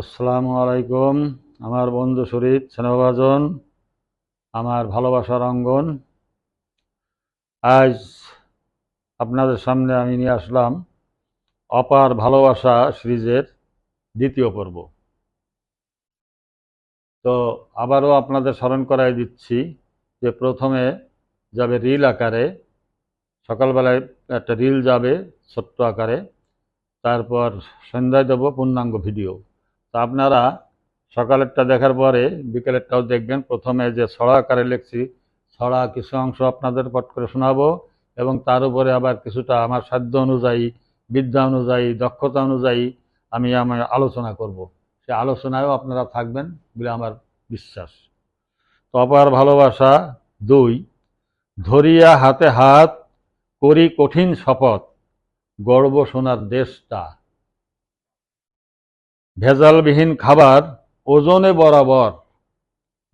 আসসালামু আলাইকুম, আমার বন্ধু শরীফ, স্নেহভাজন, আমার ভালোবাসার অঙ্গন। আজ আপনাদের সামনে আমি নিয়ে আসলাম অপার ভালোবাসা সিরিজের দ্বিতীয় পর্ব। তো আবারও আপনাদের স্মরণ করাই দিচ্ছি যে প্রথমে যাবে রিল আকারে, সকালবেলায় একটা রিল যাবে ছোট্ট আকারে, তারপর সন্ধ্যায় দেবো পূর্ণাঙ্গ ভিডিও। তা আপনারা সকালেরটা দেখার পরে বিকেলেরটাও দেখবেন। প্রথমে যে ছড়া আকারে লিখছি, ছড়া কিছু অংশ আপনাদের পট করে শোনাবো এবং তার উপরে আবার কিছুটা আমার সাধ্য অনুযায়ী, বিদ্যা অনুযায়ী, দক্ষতা অনুযায়ী আমি আমার আলোচনা করব। সে আলোচনায়ও আপনারা থাকবেন বলে আমার বিশ্বাস। তো অপার ভালোবাসা দুই, ধরিয়া হাতে হাত করি কঠিন শপথ গর্ব সোনার দেশটা। ভেজালবিহীন খাবার ওজনে বরাবর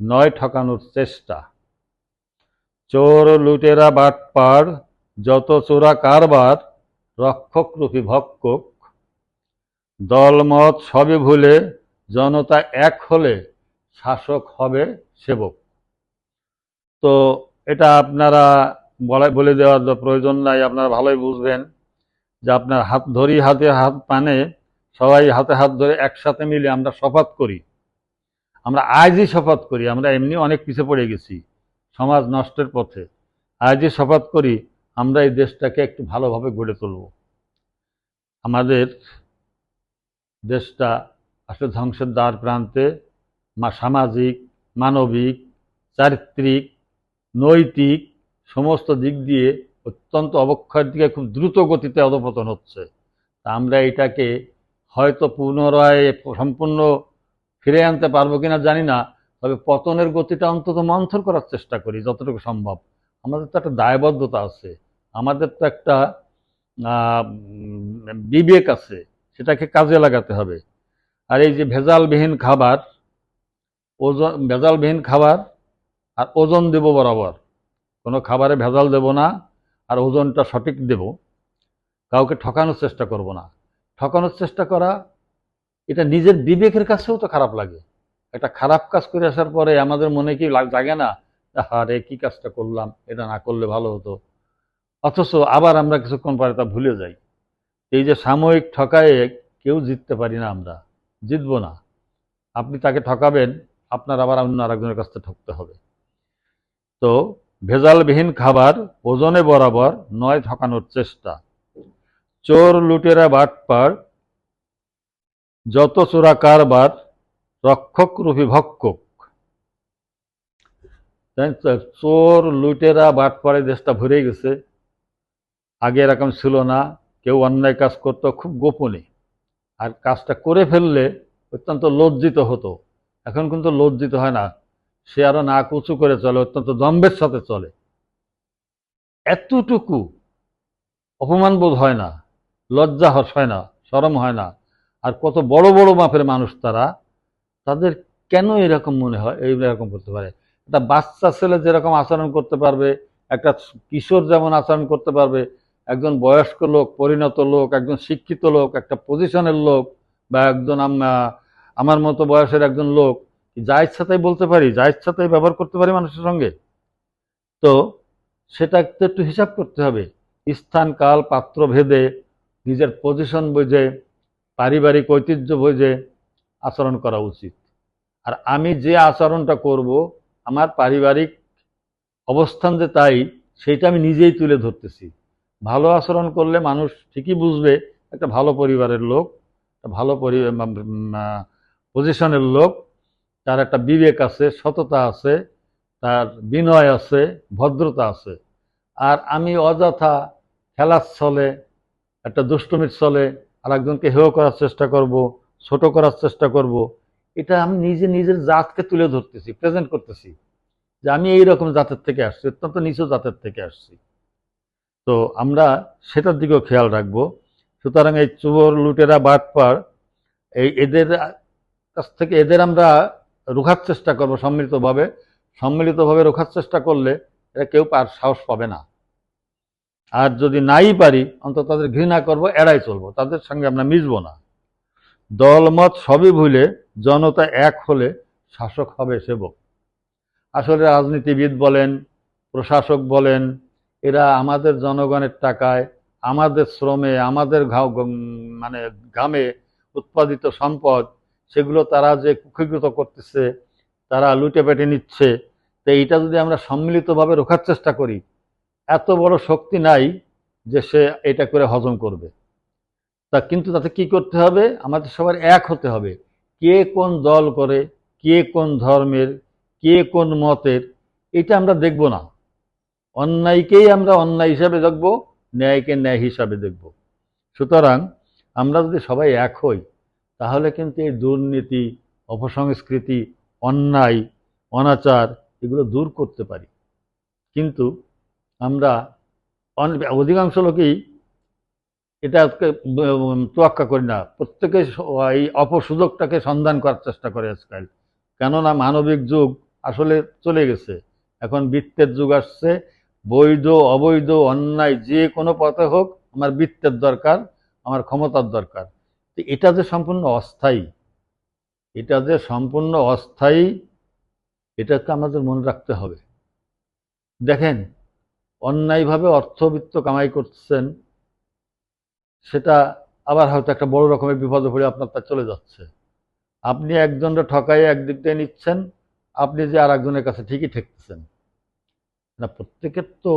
নয় ঠকানোর চেষ্টা। চোর, লুটেরা বাটপার যত চোরা কারবার, রক্ষক রূপী ভক্ষক, দলমত সবে ভুলে জনতা এক হলে শাসক হবে সেবক। তো এটা আপনারা বলা, বলে দেওয়ার প্রয়োজন নাই, আপনারা ভালোই বুঝবেন যে আপনার হাত ধরি হাতে হাত পানে সবাই হাতে হাত ধরে একসাথে মিলে আমরা শপথ করি। আমরা আজই শপথ করি, আমরা এমনি অনেক পিছিয়ে পড়ে গেছি সমাজ নষ্টের পথে। আজই শপথ করি, আমরা এই দেশটাকে একটু ভালোভাবে গড়ে তুলব। আমাদের দেশটা আসলে ধ্বংসের দ্বার প্রান্তে মা সামাজিক, মানবিক, চারিত্রিক, নৈতিক সমস্ত দিক দিয়ে অত্যন্ত অবক্ষয়ের দিকে খুব দ্রুত গতিতে অধপতন হচ্ছে। তা আমরা এটাকে হয়তো পুনরায় সম্পূর্ণ ফিরে আনতে পারব কিনা জানি না, তবে পতনের গতিটা অন্তত মন্থর করার চেষ্টা করি যতটুকু সম্ভব। আমাদের তো একটা দায়বদ্ধতা আছে, আমাদের তো একটা বিবেক আছে, সেটাকে কাজে লাগাতে হবে। আর এই যে ভেজালবিহীন খাবার, ওজন, ভেজালবিহীন খাবার আর ওজন দেব বরাবর। কোনো খাবারে ভেজাল দেব না, আর ওজনটা সঠিক দেব। কাউকে ঠকানোর চেষ্টা করব না। ঠকানোর চেষ্টা করা, এটা নিজের বিবেকের কাছেও তো খারাপ লাগে। একটা খারাপ কাজ করে আসার পরে আমাদের মনে কি জাগে না? আরে কি কাজটা করলাম? এটা না করলে ভালো হতো। অথচ আবার আমরা কিছুক্ষণ পরে তা ভুলে যাই। এই যে সাময়িক ঠকায়ে কেউ জিততে পারি না আমরা। জিতবো না। আপনি তাকে ঠকাবেন, আপনার আবার অন্য আরেকজনের কাছ থেকে ঠকতে হবে। তো ভেজালবিহীন খাবার ওজনে বরাবর নয় ঠকানোর চেষ্টা। চোর লুটেরা বাটপার যত চোরা কারবার, রক্ষক রূপী ভক্ষক। চোর লুটেরা বাটপাড়ে দেশটা ভরে গেছে। আগে এরকম ছিল না, কেউ অন্যায় কাজ করতো খুব গোপনে। আর কাজটা করে ফেললে অত্যন্ত লজ্জিত হতো। এখন কিন্তু লজ্জিত হয় না। সে আরও নাক উঁচু করে চলে, অত্যন্ত দম্ভের সাথে চলে। এতটুকু অপমান বোধ হয় না। লজ্জা হস, হয় না শরম হয় না। আর কত বড় বড় মাপের মানুষ তারা, তাদের কেন এরকম মনে হয়, এই এরকম করতে পারে? একটা বাচ্চা ছেলে যেরকম আচরণ করতে পারবে, একটা কিশোর যেমন আচরণ করতে পারবে, একজন বয়স্ক লোক, পরিণত লোক, একজন শিক্ষিত লোক, একটা পজিশনের লোক, বা একজন আমার মতো বয়সের একজন লোক যা ইচ্ছা তাই বলতে পারি, যা ইচ্ছা তাই ব্যবহার করতে পারি মানুষের সঙ্গে? তো সেটা একটু হিসাব করতে হবে। স্থান, কাল, পাত্র, ভেদে নিজের পজিশন বুঝে পারিবারিক ঐতিহ্য বুঝে আচরণ করা উচিত। আর আমি যে আচরণটা করব, আমার পারিবারিক অবস্থান যে তাই, সেইটা আমি নিজেই তুলে ধরতেছি। ভালো আচরণ করলে মানুষ ঠিকই বুঝবে, একটা ভালো পরিবারের লোক ভালো পরি পজিশনের লোক, তার একটা বিবেক আছে, সততা আছে, তার বিনয় আছে, ভদ্রতা আছে। আর আমি অযথা খেলার ছলে একটা দুষ্টমির চলে আর একজনকে হেয় করার চেষ্টা করব, ছোট করার চেষ্টা করব, এটা আমি নিজে নিজের জাতকে তুলে ধরতেছি প্রেজেন্ট করতেছি যে আমি এই রকম জাতের থেকে আসছি, অত্যন্ত নিচু জাতের থেকে আসছি। তো আমরা সেটার দিকেও খেয়াল রাখব। সুতরাং এই চোর লুটেরা বাটপার এই এদের কাছ থেকে এদের আমরা রোখার চেষ্টা করব সম্মিলিতভাবে। সম্মিলিতভাবে রোখার চেষ্টা করলে এরা কেউ পার সাহস পাবে না। আর যদি নাই পারি, অন্তত তাদের ঘৃণা করব, এড়াই চলবো। তাদের সঙ্গে আমরা মিশবো না। দলমত সবই ভুলে জনতা এক হলে শাসক হবে সেবক। আসলে রাজনীতিবিদ বলেন, প্রশাসক বলেন, এরা আমাদের জনগণের টাকায়, আমাদের শ্রমে, আমাদের মানে ঘামে উৎপাদিত সম্পদ, সেগুলো তারা যে কুক্ষিগত করতেছে, তারা লুটে পেটে নিচ্ছে, তো এইটা যদি আমরা সম্মিলিতভাবে রোখার চেষ্টা করি এত বড় শক্তি নাই যে সে এটা করে হজম করবে। তা কিন্তু তাতে কি করতে হবে? আমাদের সবার এক হতে হবে। কে কোন দল করে, কে কোন ধর্মের, কে কোন মতের, এটা আমরা দেখব না। অন্যায়কেই আমরা অন্যায় হিসাবে দেখব, ন্যায়কে ন্যায় হিসাবে দেখব। সুতরাং আমরা যদি সবাই এক হই, তাহলে কিন্তু এই দুর্নীতি, অপসংস্কৃতি, অন্যায়, অনাচার এগুলো দূর করতে পারি। কিন্তু আমরা অধিকাংশ লোকই উম, তোয়াক্কা করি না। প্রত্যেকে এই অপসুযোগটাকে সন্ধান করার চেষ্টা করে আজকাল। কেননা মানবিক যুগ আসলে চলে গেছে। এখন বৃত্তের যুগ আসছে। বৈধ অবৈধ অন্যায় যে কোনো পথে হোক আমার বৃত্তের দরকার আমার ক্ষমতার দরকার। তো এটা যে সম্পূর্ণ অস্থায়ী এটা যে সম্পূর্ণ অস্থায়ী এটাকে আমাদের মনে রাখতে হবে। দেখেন অন্যায়ভাবে অর্থবিত্ত কামাই করছেন, সেটা আবার হয়তো একটা বড় রকমের বিপদে পড়ে আপনার তা চলে যাচ্ছে। আপনি একজনটা ঠকাইয়ে একদিক দিয়ে নিচ্ছেন, আপনি যে আর একজনের কাছে ঠিকই ঠেকতেছেন। না, প্রত্যেকের তো